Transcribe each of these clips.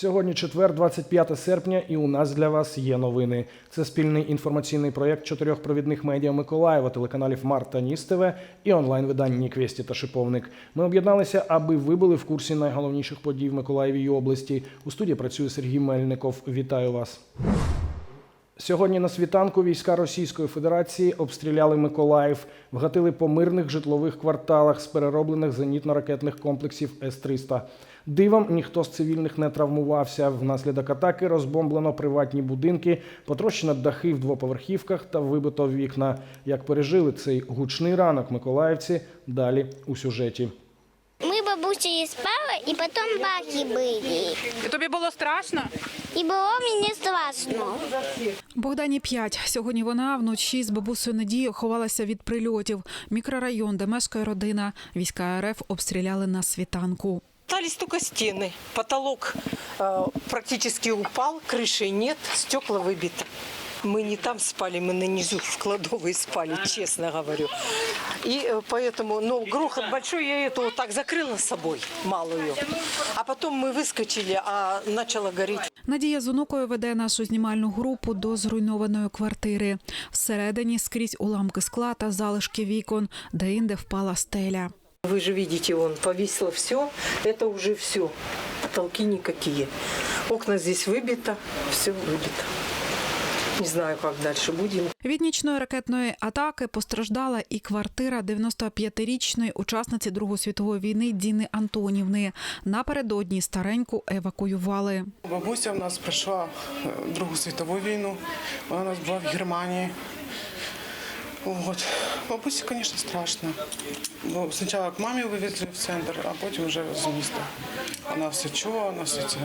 Сьогодні четвер, 25 серпня, і у нас для вас є новини. Це спільний інформаційний проєкт чотирьох провідних медіа Миколаєва, телеканалів Марта та Ніс ТВ і онлайн-видань Ніквесті та Шиповник. Ми об'єдналися, аби ви були в курсі найголовніших подій в Миколаєві і області. У студії працює Сергій Мельников. Вітаю вас. Сьогодні на світанку війська Російської Федерації обстріляли Миколаїв, вгатили по мирних житлових кварталах з перероблених зенітно-ракетних комплексів С-300. Дивом ніхто з цивільних не травмувався. Внаслідок атаки розбомблено приватні будинки, потрощено дахи в двоповерхівках та вибито вікна. Як пережили цей гучний ранок миколаївці, далі у сюжеті Ми бабусею спали, і потім баки були. І тобі було страшно? І було мені страшно. Богдані 5. Сьогодні вона вночі з бабусею Надією ховалася від прильотів. Мікрорайон, де мешкає родина. Війська РФ обстріляли на світанку. Остались только стены. Потолок э, практически упал, крыши нет, стекла выбиты. Мы не там спали, мы на низу в кладовой спали, честно говорю. И э, поэтому, ну, грохот большой, я эту вот так закрыла с собой, малую. А потом мы выскочили, а начало гореть. Надія з онукою веде нашу знімальну групу до зруйнованої квартири. Всередині скрізь уламки скла та залишки вікон, де інде впала стеля. Вы же видите, он повесило все, это уже все. Потолки никакие. Окна здесь выбито, все выбито. Не знаю, як далі будемо. Від нічної ракетної атаки постраждала і квартира 95-річної учасниці Другої світової війни Діни Антонівни. Напередодні стареньку евакуювали. Бабуся в нас пройшла е, Другу світову війну. Вона у нас була в Германії. От. Бабусі, звісно, страшно. Бо спочатку к мамі вивезли в центр, а потім вже з міста. Вона все чула, вона все це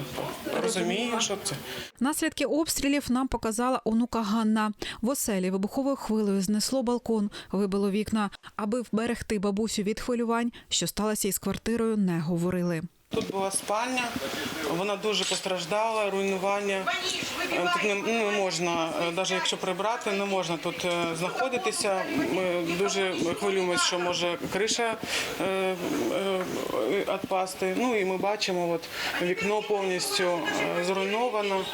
розуміє, що це. Наслідки обстрілів нам показала онука Ганна. В оселі вибуховою хвилею знесло балкон, вибило вікна. Аби вберегти бабусю від хвилювань, що сталося із квартирою, не говорили. Тут була спальня, вона дуже постраждала, руйнування. Е, Тут не, не можна, навіть якщо прибрати, не можна тут е, знаходитися. Ми дуже хвилюємося, що може криша е, е, відпасти. Ну і ми бачимо, от вікно повністю е, зруйновано.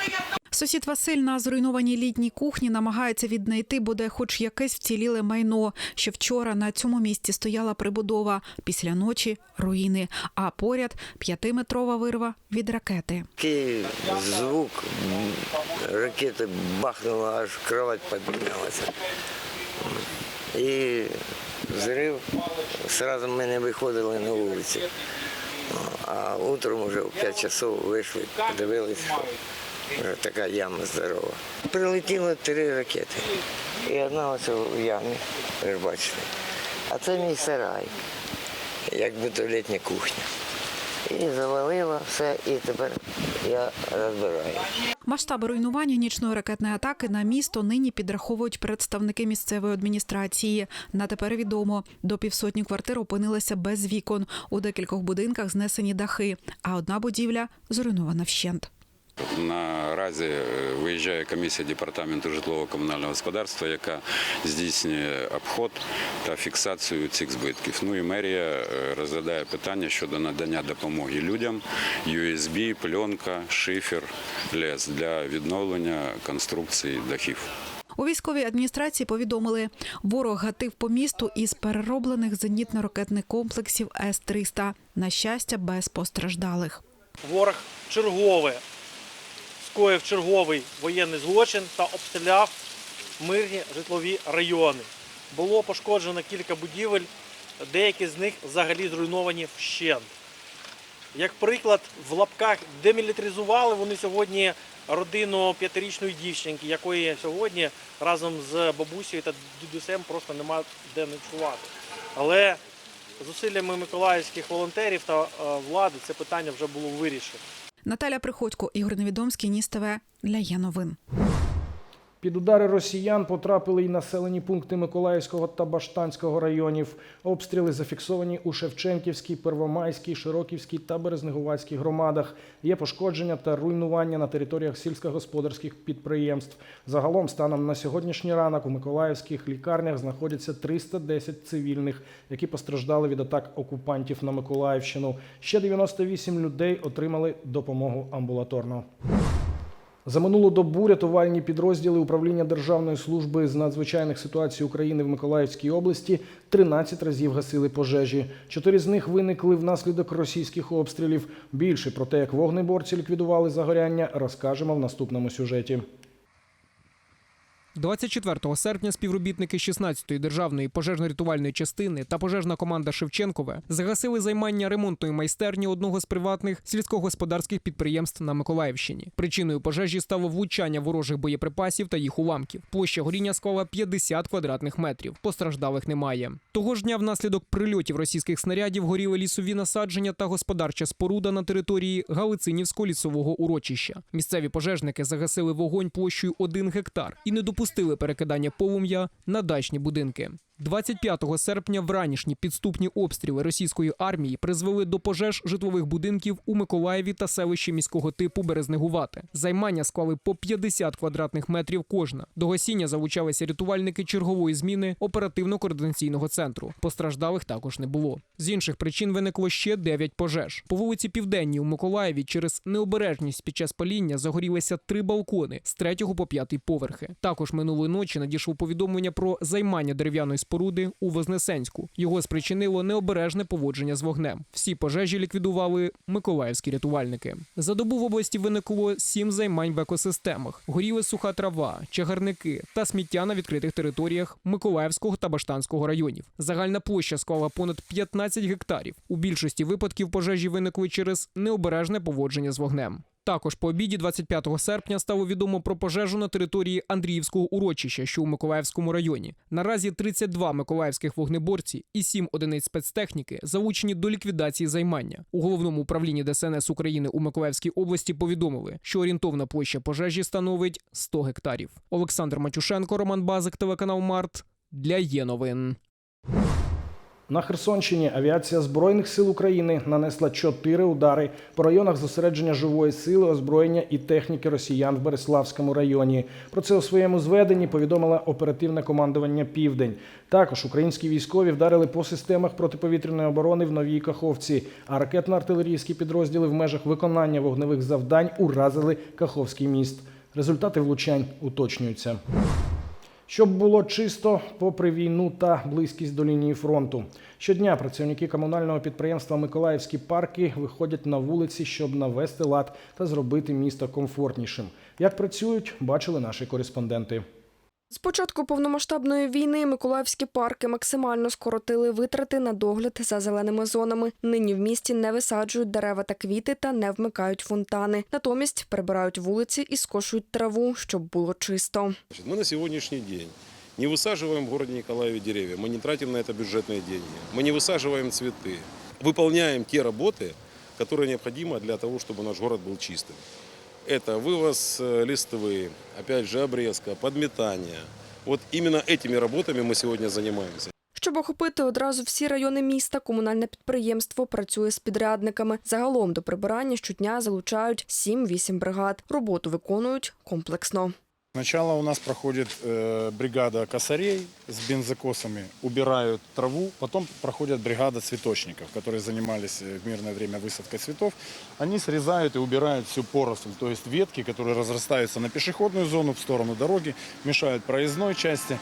Сусід Василь на зруйнованій літній кухні намагається віднайти буде хоч якесь вціліле майно. Ще вчора на цьому місці стояла прибудова. Після ночі руїни, а поряд п'ятиметрова вирва від ракети. Такий звук ракети бахнула, аж кровать піднялася. І взрив, одразу ми не виходили на вулицю. А утром вже в 5 часов вийшли, подивилися, що така яма здорова. Прилетіло три ракети. І одна оце в ямі, ви бачите. А це мій сарай, якби то літня кухня. І завалило все, і тепер я розбираю. Масштаби руйнування нічної ракетної атаки на місто нині підраховують представники місцевої адміністрації. На тепер відомо, до півсотні квартир опинилися без вікон. У декількох будинках знесені дахи, а одна будівля зруйнована вщент. Наразі е, виїжджає комісія департаменту житлово-комунального господарства, яка здійснює обход та фіксацію цих збитків. Ну і мерія е, розглядає питання щодо надання допомоги людям, USB, пленка, шифер, лес для відновлення конструкції дахів. У військовій адміністрації повідомили, ворог гатив по місту із перероблених зенітно-ракетних комплексів С-300. На щастя, без постраждалих. Ворог чергове скоїв черговий воєнний злочин та обстріляв мирні житлові райони. Було пошкоджено кілька будівель, деякі з них взагалі зруйновані вщент. Як приклад, в лапках демілітаризували вони сьогодні родину п'ятирічної дівчинки, якої сьогодні разом з бабусею та дідусем просто нема де ночувати. Але зусиллями миколаївських волонтерів та е, влади це питання вже було вирішено. Наталя Приходько, Ігор Невідомський, Ніс ТВ для є новин. Під удари росіян потрапили й населені пункти Миколаївського та Баштанського районів. Обстріли зафіксовані у Шевченківській, Первомайській, Широківській та Березнегувацькій громадах. Є пошкодження та руйнування на територіях сільськогосподарських підприємств. Загалом, станом на сьогоднішній ранок, у миколаївських лікарнях знаходяться 310 цивільних, які постраждали від атак окупантів на Миколаївщину. Ще 98 людей отримали допомогу амбулаторно. За минулу добу рятувальні підрозділи управління Державної служби з надзвичайних ситуацій України в Миколаївській області 13 разів гасили пожежі. Чотири з них виникли внаслідок російських обстрілів. Більше про те, як вогнеборці ліквідували загоряння, розкажемо в наступному сюжеті. 24 серпня співробітники 16-ї державної пожежно-рятувальної частини та пожежна команда Шевченкове загасили займання ремонтної майстерні одного з приватних сільськогосподарських підприємств на Миколаївщині. Причиною пожежі стало влучання ворожих боєприпасів та їх уламків. Площа горіння склала 50 квадратних метрів. Постраждалих немає. Того ж дня внаслідок прильотів російських снарядів горіли лісові насадження та господарча споруда на території Галицинівського лісового урочища. Місцеві пожежники загасили вогонь площею 1 гектар і не допустили перекидання полум'я на дачні будинки. 25 серпня вранішні підступні обстріли російської армії призвели до пожеж житлових будинків у Миколаєві та селищі міського типу Березнегувате. Займання склали по 50 квадратних метрів кожна. До гасіння залучалися рятувальники чергової зміни оперативно-координаційного центру. Постраждалих також не було. З інших причин виникло ще 9 пожеж. По вулиці Південній у Миколаєві через необережність під час паління загорілися три балкони з третього по п'ятий поверхи. Також минулої ночі надійшло повідомлення про займання дерев'яної споруди у Вознесенську. Його спричинило необережне поводження з вогнем. Всі пожежі ліквідували миколаївські рятувальники. За добу в області виникло сім займань в екосистемах: горіли суха трава, чагарники та сміття на відкритих територіях Миколаївського та Баштанського районів. Загальна площа склала понад 15 гектарів. У більшості випадків пожежі виникли через необережне поводження з вогнем. Також по обіді 25 серпня стало відомо про пожежу на території Андріївського урочища, що у Миколаївському районі. Наразі 32 миколаївських вогнеборці і 7 одиниць спецтехніки залучені до ліквідації займання. У головному управлінні ДСНС України у Миколаївській області повідомили, що орієнтовна площа пожежі становить 100 гектарів. Олександр Матюшенко, Роман Базик, телеканал Март для є новин. На Херсонщині авіація Збройних сил України нанесла чотири удари по районах зосередження живої сили, озброєння і техніки росіян в Береславському районі. Про це у своєму зведенні повідомила оперативне командування Південь. Також українські військові вдарили по системах протиповітряної оборони в Новій Каховці, а ракетно-артилерійські підрозділи в межах виконання вогневих завдань уразили Каховський міст. Результати влучань уточнюються. Щоб було чисто, попри війну та близькість до лінії фронту. Щодня працівники комунального підприємства Миколаївські парки виходять на вулиці, щоб навести лад та зробити місто комфортнішим. Як працюють, бачили наші кореспонденти. З початку повномасштабної війни миколаївські парки максимально скоротили витрати на догляд за зеленими зонами. Нині в місті не висаджують дерева та квіти та не вмикають фонтани. Натомість прибирають вулиці і скошують траву, щоб було чисто. Значит, Мы на сегодняшний день не высаживаем в городе Николаеве деревья, мы не тратим на это бюджетные деньги, мы не высаживаем цветы. Выполняем те работы, которые необходимы для того, чтобы наш город был чистым. Это вывоз э, листвы, опять же обрезка, подметание. Вот именно этими работами мы сегодня занимаемся. Щоб охопити одразу всі райони міста, комунальне підприємство працює з підрядниками. Загалом до прибирання щодня залучають 7-8 бригад. Роботу виконують комплексно. Сначала у нас проходит э, бригада косарей с бензокосами, убирают траву, потом проходит бригада цветочников, которые занимались э, в мирное время высадкой цветов. Они срезают и убирают всю поросль, то есть ветки, которые разрастаются на пешеходную зону в сторону дороги, мешают проездной части.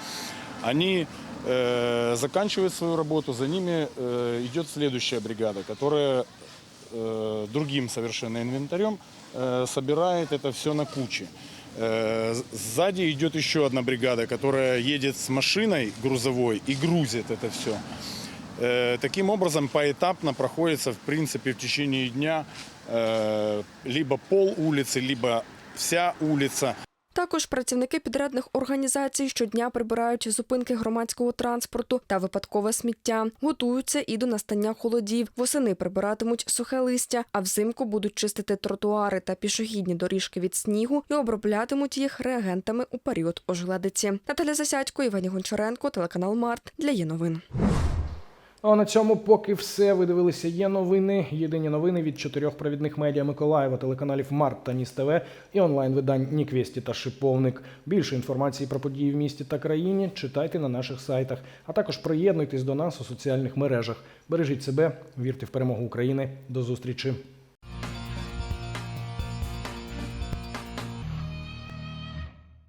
Они э, заканчивают свою работу, за ними э, идет следующая бригада, которая э, другим совершенно инвентарем э, собирает это все на куче. Э, Сзади идет еще одна бригада, которая едет с машиной грузовой и грузит это все. Таким образом, поэтапно проходится, в принципе, в течение дня э, либо пол улицы, либо вся улица. Також працівники підрядних організацій щодня прибирають зупинки громадського транспорту та випадкове сміття. Готуються і до настання холодів. Восени прибиратимуть сухе листя, а взимку будуть чистити тротуари та пішохідні доріжки від снігу і оброблятимуть їх реагентами у період ожеледиці. Наталя Засядько, Івані Гончаренко, телеканал Март для є новин. А на цьому поки все. Ви дивилися є новини. Єдині новини від чотирьох провідних медіа Миколаєва, телеканалів Март та Ніс ТВ і онлайн-видань Ніквесті та Шиповник. Більше інформації про події в місті та країні читайте на наших сайтах, а також приєднуйтесь до нас у соціальних мережах. Бережіть себе, вірте в перемогу України. До зустрічі.